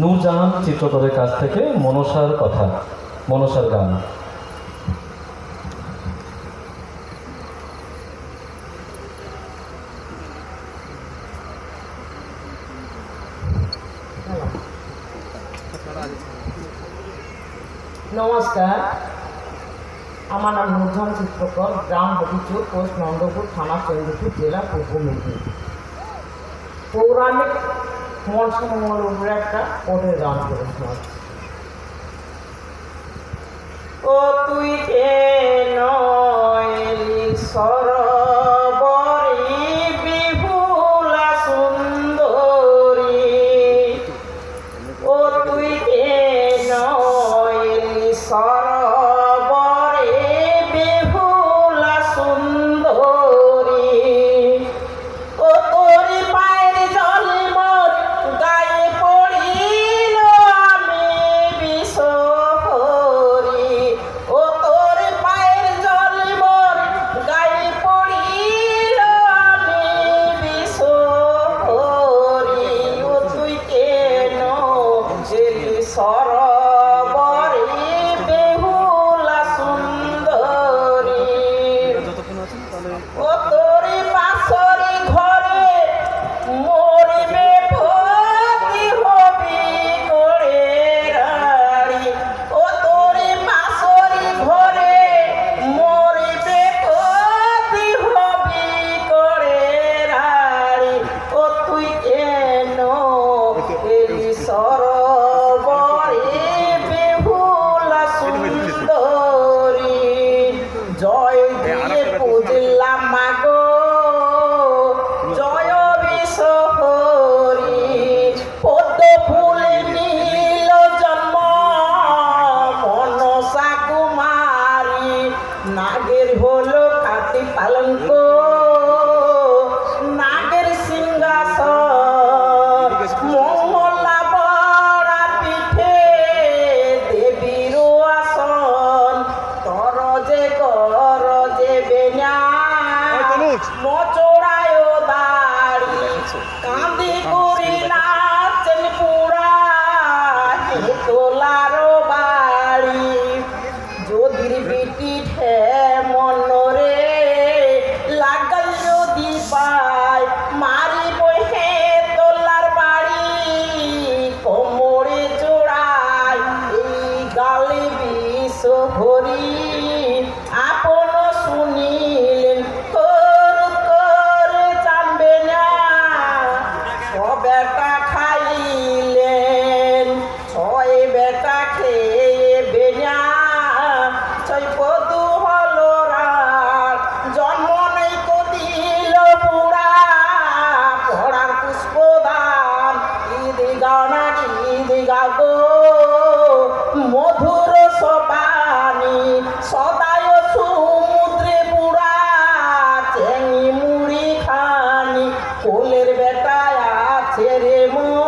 নূরজাহান চিত্রকরের কাছ থেকে মনসার কথা, মনসার গান। নমস্কার। আমার নাম নূরজাহান চিত্রকর, গ্রাম বগিচুর পোস্ট নন্দপুর, থানা চন্দ্রপুর, জেলা পূর্ব মেদিনীপুর। পৌরাণিক স্মল সমমল উপরে একটা পথে দান করেছিলাম ও তুই sorrow গাগো। মধুর সবানি সদায় সমুদ্রে পুরা চেঙি মুড়ি খানি কোলের বেটায় আছে রে মন।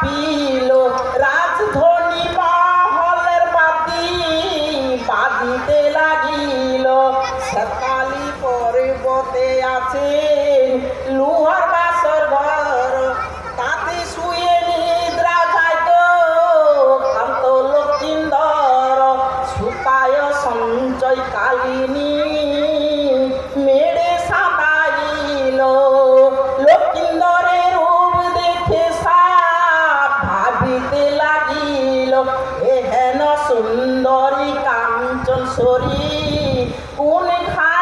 কাঁপিল রাজধনী মহলের বাতি বাজিতে লাগিল। সকালি পর্বতে আছে লোহার বাসর ঘর, তাতে শুয়ে নিদ্রা যাইত কান্ত লক্ষিন্দর সুতায় সঞ্চয় কালিনী হেন সুন্দরী কাঞ্চন সরী কোন খা